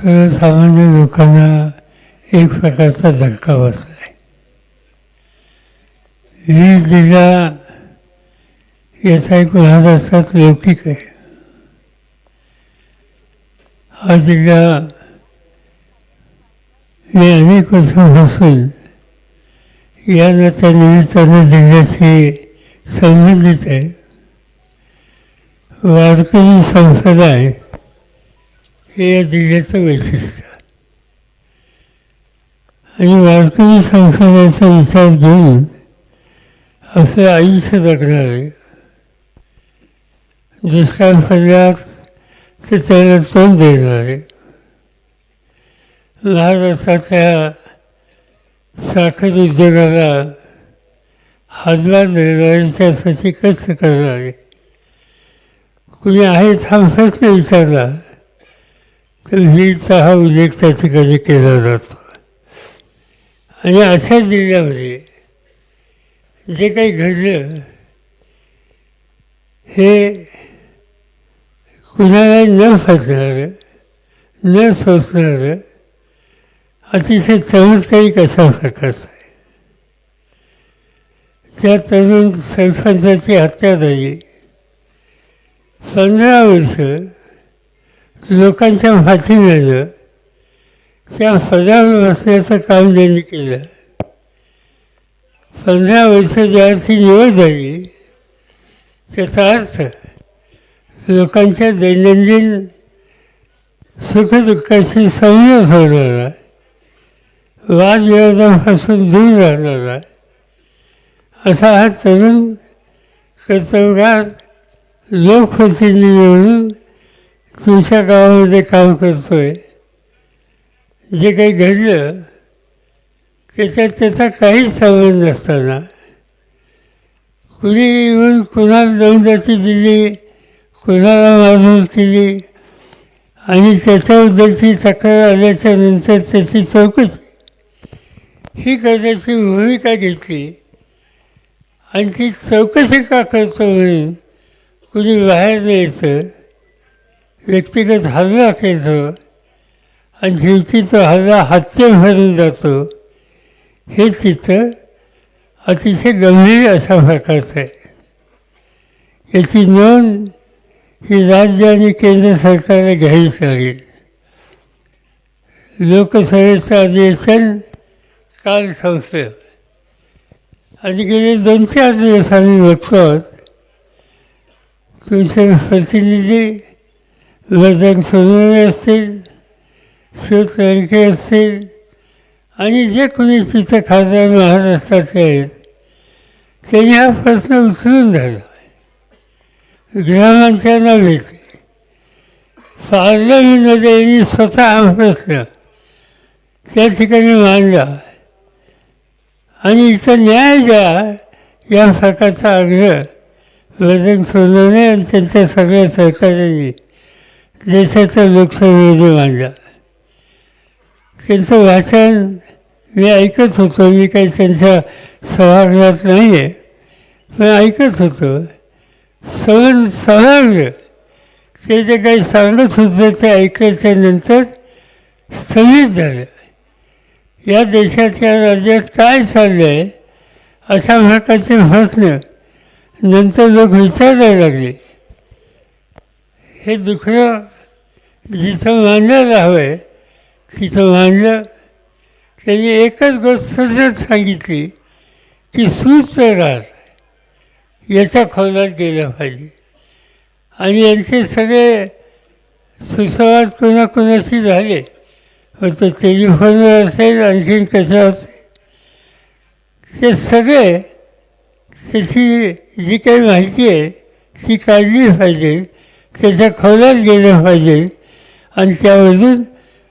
सर्वसामान्य लोकांना एक प्रकारचा धक्का बसला आहे वीज दिला याचा एक महाराष्ट्रात असतात लौकिक आहे. हा जिल्हा मी अनेक वर्षापासून या त्या निमित्तानं जिल्ह्याशी संबंधित आहे. वारकरी संसद आहे हे या जिल्ह्याचं वैशिष्ट्य. आणि वारकरी संसाराचा विचार घेऊन आपलं आयुष्य जगणारे आहे दुष्काळ पडल्यास ते त्याला तोंड देणारे आहे महाराष्ट्राच्या साखर उद्योगाला हादला देणारे त्यासाठी कष्ट करणारे. कुणी आहे हा प्रश्न विचारला? तर वीरचा हा उल्लेख त्या ठिकाणी केला जातो? आणि अशा जिल्ह्यामध्ये जे काही घडलं हे कुणाला न फसणारं न सोचणारं अतिशय चमत्कारिक अशा प्रकारचं आहे? त्या तरुण सरपंचाची हत्या झाली. पंधरा वर्ष लोकांच्या पाठीमागं त्या पदावर बसण्याचं काम त्यांनी केलं. पंधरा वर्ष ज्याची निवड झाली त्याचा अर्थ लोकांच्या दैनंदिन सुखदुःखाशी संयम होणारा वादविवादापासून दूर राहणारा असा हा तरुण कर्तव्यात लोकप्रतिनिधी म्हणून तुमच्या गावामध्ये काम करतोय. जे काही घडलं त्याच्यात त्याचा काहीच संबंध नसताना. कुणी येऊन कुणाला दौंदाची दिली कुणाला मारून केली आणि त्याच्याबद्दलची तक्रार आल्याच्यानंतर त्याची चौकशी. ही करण्याची भूमिका घेतली. आणि ती चौकशी का करतो म्हणून कुणी बाहेर यायचं व्यक्तिगत हल्ला केलं आणि शेवटी तो हल्ला हत्ये भरून जातो. हे चित्र अतिशय गंभीर अशा प्रकारचं आहे. याची नोंद ही राज्य आणि केंद्र सरकारला घ्यावीच लागेल लोकसभेचं अधिवेशन काल संपलं. आणि गेले दोन चार दिवस आम्ही बघतो आहोत तुमचे प्रतिनिधी वर्धन सोनवणे असतील शिव तळके असतील आणि जे कोणी तिथं खासदार महाराष्ट्राचे आहेत त्यांनी हा प्रश्न उचलून धरला गृहमंत्र्यांना भेटले पार्लमेंटमध्ये यांनी स्वतः हा प्रश्न त्या ठिकाणी मांडला आणि इथं न्याय द्या या प्रकारचा आग्रह वजन सोनवणे आणि त्यांच्या सगळ्या सरकारांनी देशाचं लोकसभेमध्ये मांडला. त्यांचं वाचन मी ऐकत होतो. मी काही त्यांच्या सभागृहात नाही आहे पण ऐकत होतो. सवन सभागृह ते जे काही सांगत होतं ते ऐकायच्या नंतर स्थगित झालं. या देशाच्या राज्यात काय चाललं आहे अशा प्रकारचे प्रश्न नंतर लोक विचारायला लागले. हे दुखणं जिथं मांडायला हवं आहे तिथं मांडलं त्यांनी एकच गोष्ट सजत सांगितली की सुस्त राहत याच्या खोलात गेलं पाहिजे. आणि यांचे सगळे सुसंवाद कोणाकोणाशी झाले मग तो टेलिफोनवर असेल आणखीन कसं असेल. ते सगळे त्याची जी काही माहिती आहे ती काढली पाहिजे त्याच्या खोलात गेलं पाहिजे. आणि त्यावेळेस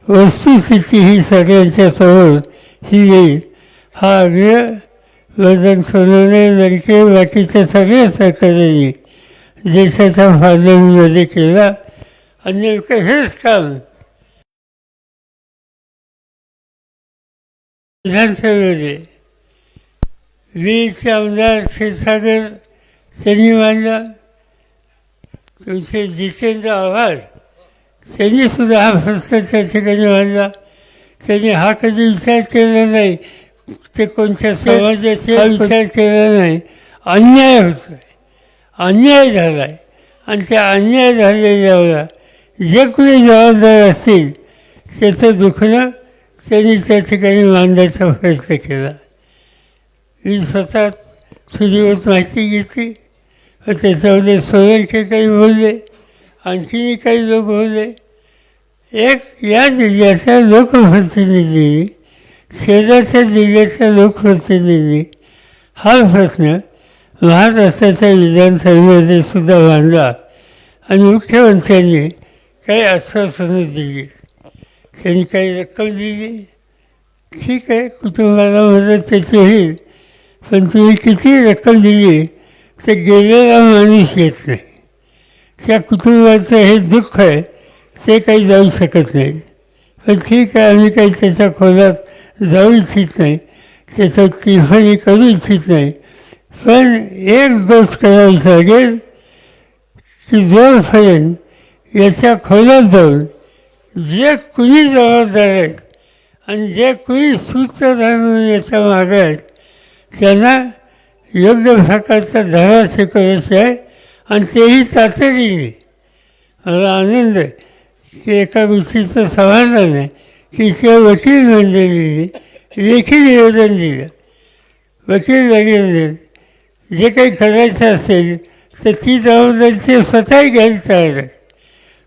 वस्तुस्थिती ही सगळ्यांच्या समोर ही येईल. हा आग्रह वजन सोनवणे लंके बाकीच्या सगळ्या सरकारांनी देशाच्या पार्लमेंटमध्ये केला. आणि नेमकं हेच काम विधानसभेमध्ये वीरचे आमदार क्षीरसागर त्यांनी मांडला तुमचे जितेंद्र आव्हाड त्यांनी सुद्धा हा प्रश्न त्या ठिकाणी मांडला. त्यांनी हा कधी विचार केला नाही. ते कोणत्या समाजाचे विचार केला नाही. अन्याय होतोय. अन्याय झाला आहे आणि त्या अन्याय झालेल्यावर जे कोणी जबाबदार असतील त्याचं दुखणं त्यांनी त्या ठिकाणी मांडायचा प्रयत्न केला. मी स्वतः तुझीवर माहिती घेतली. व त्याच्यामध्ये सोयंके काही बोलले. आणखी काही लोक होते. एक या जिल्ह्याचा लोकप्रतिनिधी शेजारच्या जिल्ह्याच्या लोकप्रतिनिधी हा प्रश्न महाराष्ट्राच्या विधानसभेमध्ये सुद्धा मांडला आणि मुख्यमंत्र्यांनी काही आश्वासनं दिली. त्यांनी काही रक्कम दिली. ठीक आहे कुटुंबाला मदत त्याची होईल पण तुम्ही किती रक्कम दिली ते गेलेला माणूस येत नाही. त्या कुटुंबाचं हे दुःख आहे ते काही जाऊ शकत नाही। पण ठीक आहे आम्ही काही त्याच्या खोलात जाऊ इच्छित नाही। त्याचं टिफणी करू इच्छित नाही। पण एक गोष्ट करावी लागेल की जोपर्यंत याच्या खोलात जाऊन जे कुणी जबाबदार आहेत आणि जे कुणी सूत्रधार म्हणून याच्या मागे आहेत त्यांना योग्य प्रकारचा धडा आहे आणि तेही तातडीने. मला आनंद की एका गोष्टीचं समाधान आहे की त्या वकील मंडळीने लेखी निवेदन दिलं. वकील वगैरे जे काही करायचं असेल तर ती जबाबदारी ते स्वतःही घ्यायला तयार आहेत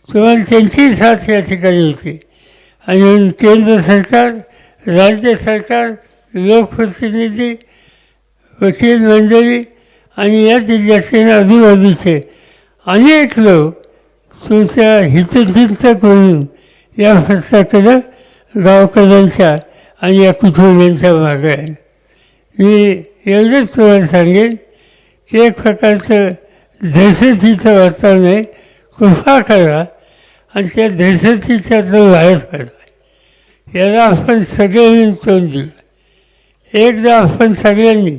तुम्हाला त्यांची साथ या ठिकाणी होती. आणि म्हणून केंद्र सरकार राज्य सरकार लोकप्रतिनिधी वकील मंडळी आणि या जिल्ह्यातील आजूबाजूचे अनेक लोक तुमच्या हितचिंतक म्हणून या प्रश्नाकडं गावकऱ्यांच्या आणि या कुटुंबियांच्या मागे आहे मी एवढंच तुम्हाला सांगेन की एक प्रकारचं दहशतीचं वातावरण आहे. कृपा करा आणि त्या दहशतीच्यातून बाहेर पडा. याला आपण सगळे मिळून तोंड देऊ. एकदा आपण सगळ्यांनी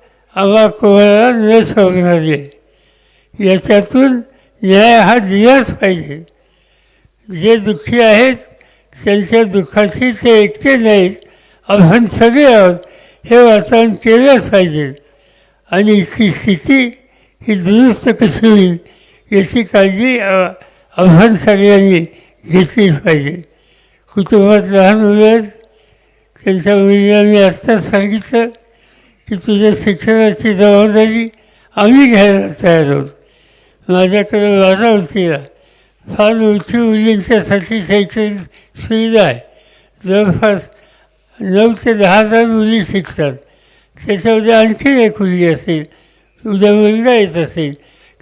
आम्हा कोणाला न सोडणारी आहे याच्यातून न्याय हा दिलाच पाहिजे. जे दुःखी आहेत त्यांच्या दुःखाशी ते एकटे नाहीत. आपण सगळे आहोत हे वातावरण केलंच पाहिजे. आणि इथली स्थिती ही दुरुस्त कशी होईल याची काळजी आपण सगळ्यांनी घेतलीच पाहिजे. कुटुंबात लहान मुलं आहेत त्यांच्या मुलींना मी आत्ताच सांगितलं की तुझ्या शिक्षणाची जबाबदारी आम्ही घ्यायला तयार आहोत. माझ्याकडे माझा वतीला फार उच्च मुलींच्यासाठी शैक्षणिक सुविधा आहे. जवळपास नऊ ते दहा हजार मुली शिकतात. त्याच्यामध्ये आणखी एक मुलगी असेल उद्या मुलगा येत असेल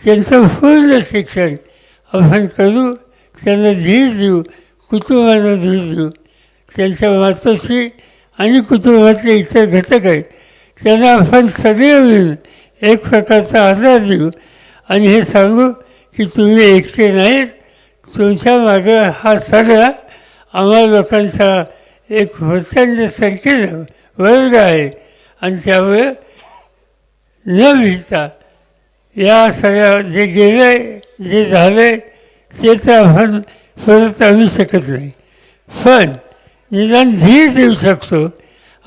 त्यांचं पूर्ण शिक्षण आपण करू त्यांना धीर देऊ कुटुंबाला धीर देऊ. त्यांच्या मातोश्री आणि कुटुंबातले इतर घटक आहेत. त्यांना आपण सगळे मिळून एक प्रकारचा आधार देऊ. आणि हे सांगू की तुम्ही एकटे नाहीत. तुमच्या मागं हा सगळा आम्हा लोकांचा एक प्रचंड संख्येनं वर्ग आहे. आणि त्यामुळे न भिजता या सगळ्या जे गेले जे झाले ते तर आपण परत आणू शकत नाही. पण निदान धीर देऊ शकतो.